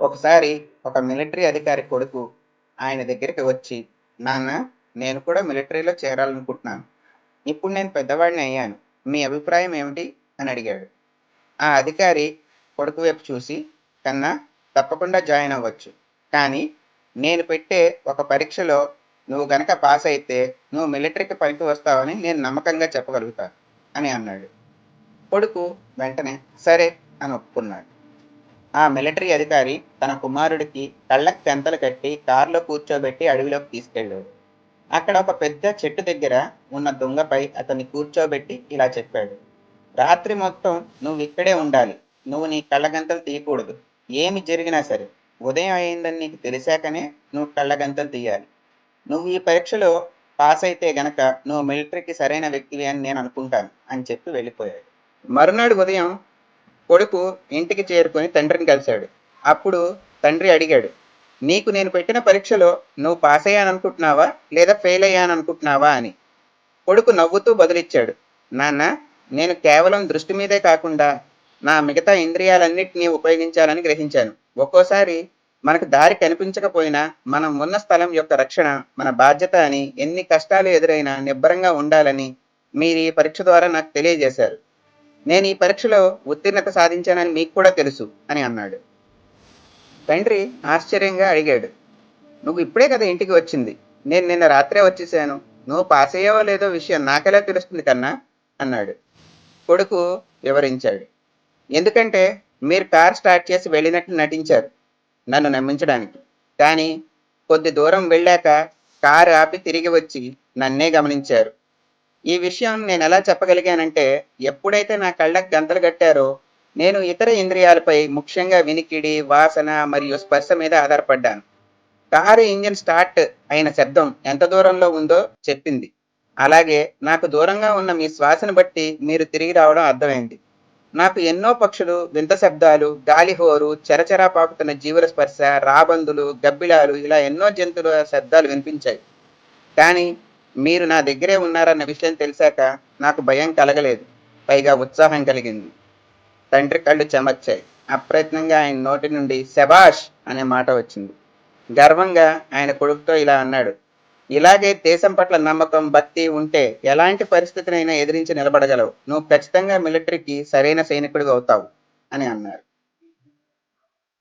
ఒకసారి ఒక మిలిటరీ అధికారి కొడుకు ఆయన దగ్గరికి వచ్చి నాన్న నేను కూడా మిలిటరీలో చేరాలనుకుంటున్నాను. ఇప్పుడు నేను పెద్దవాడిని అయ్యాను. మీ అభిప్రాయం ఏమిటి? అని అడిగాడు. ఆ అధికారి కొడుకు వైపు చూసి కన్నా తప్పకుండా జాయిన్ అవ్వచ్చు. కానీ నేను పెట్టే ఒక పరీక్షలో నువ్వు గనక పాస్ అయితే నువ్వు మిలిటరీకి పనికి వస్తావని నేను నమ్మకంగా చెప్పగలుగుతాను అని అన్నాడు. కొడుకు వెంటనే సరే అని ఒప్పుకున్నాడు. ఆ మిలిటరీ అధికారి తన కుమారుడికి కళ్ళకు తెంతలు కట్టి కారులో కూర్చోబెట్టి అడవిలోకి తీసుకెళ్ళాడు. అక్కడ ఒక పెద్ద చెట్టు దగ్గర ఉన్న దొంగపై అతన్ని కూర్చోబెట్టి ఇలా చెప్పాడు. రాత్రి మొత్తం నువ్వు ఇక్కడే ఉండాలి. నువ్వు నీ కళ్ళగంతలు తీయకూడదు. ఏమి జరిగినా సరే ఉదయం అయిందని నీకు తెలిసాకనే నువ్వు కళ్ళగంతలు తీయాలి. నువ్వు ఈ పరీక్షలో పాస్ అయితే గనక నువ్వు మిలిటరీకి సరైన వ్యక్తివి అని నేను అనుకుంటాను అని చెప్పి వెళ్ళిపోయాడు. మరునాడు ఉదయం కొడుకు ఇంటికి చేరుకుని తండ్రిని కలిశాడు. అప్పుడు తండ్రి అడిగాడు నీకు నేను పెట్టిన పరీక్షలో నువ్వు పాస్ అయ్యాననుకుంటున్నావా లేదా ఫెయిల్ అయ్యాననుకుంటున్నావా అని? కొడుకు నవ్వుతూ బదులిచ్చాడు నాన్న నేను కేవలం దృష్టి మీదే కాకుండా నా మిగతా ఇంద్రియాలన్నింటినీ ఉపయోగించాలని గ్రహించాను. ఒక్కోసారి మనకు దారి కనిపించకపోయినా మనం ఉన్న స్థలం యొక్క రక్షణ మన బాధ్యత అని ఎన్ని కష్టాలు ఎదురైనా నిబ్బరంగా ఉండాలని మీరు ఈ పరీక్ష ద్వారా నాకు తెలియజేశారు. నేను ఈ పరీక్షలో ఉత్తీర్ణత సాధించానని మీకు కూడా తెలుసు అని అన్నాడు. తండ్రి ఆశ్చర్యంగా అడిగాడు నువ్వు ఇప్పుడే కదా ఇంటికి వచ్చింది? నేను నిన్న రాత్రే వచ్చేసాను. నువ్వు పాస్ అయ్యావో లేదో విషయం నాకెలా తెలుస్తుంది కన్నా? అన్నాడు. కొడుకు వివరించాడు ఎందుకంటే మీరు కార్ స్టార్ట్ చేసి వెళ్ళినట్లు నటించారు నన్ను నమ్మించడానికి. కానీ కొద్ది దూరం వెళ్ళాక కారు ఆపి తిరిగి వచ్చి నన్నే గమనించారు. ఈ విషయం నేను ఎలా చెప్పగలిగానంటే ఎప్పుడైతే నా కళ్ళకు గంతలు కట్టారో నేను ఇతర ఇంద్రియాలపై ముఖ్యంగా వినికిడి వాసన మరియు స్పర్శ మీద ఆధారపడ్డాను. కారు ఇంజిన్ స్టార్ట్ అయిన శబ్దం ఎంత దూరంలో ఉందో చెప్పింది. అలాగే నాకు దూరంగా ఉన్న మీ శ్వాసను బట్టి మీరు తిరిగి రావడం అర్థమైంది. నాకు ఎన్నో పక్షులు వింత శబ్దాలు గాలిహోరు చెరచెరా పాకుతున్న జీవుల స్పర్శ రాబందులు గబ్బిలాలు ఇలా ఎన్నో జంతువుల శబ్దాలు వినిపించాయి. కానీ మీరు నా దగ్గరే ఉన్నారన్న విషయం తెలిసాక నాకు భయం కలగలేదు. పైగా ఉత్సాహం కలిగింది. తండ్రి కళ్ళు చెమర్చాయి. అప్రయత్నంగా ఆయన నోటి నుండి శబాష్ అనే మాట వచ్చింది. గర్వంగా ఆయన కొడుకుతో ఇలా అన్నాడు. ఇలాగే దేశం పట్ల నమ్మకం భక్తి ఉంటే ఎలాంటి పరిస్థితినైనా ఎదిరించి నిలబడగలవు. నువ్వు ఖచ్చితంగా మిలిటరీకి సరైన సైనికుడిగా అవుతావు అని అన్నారు.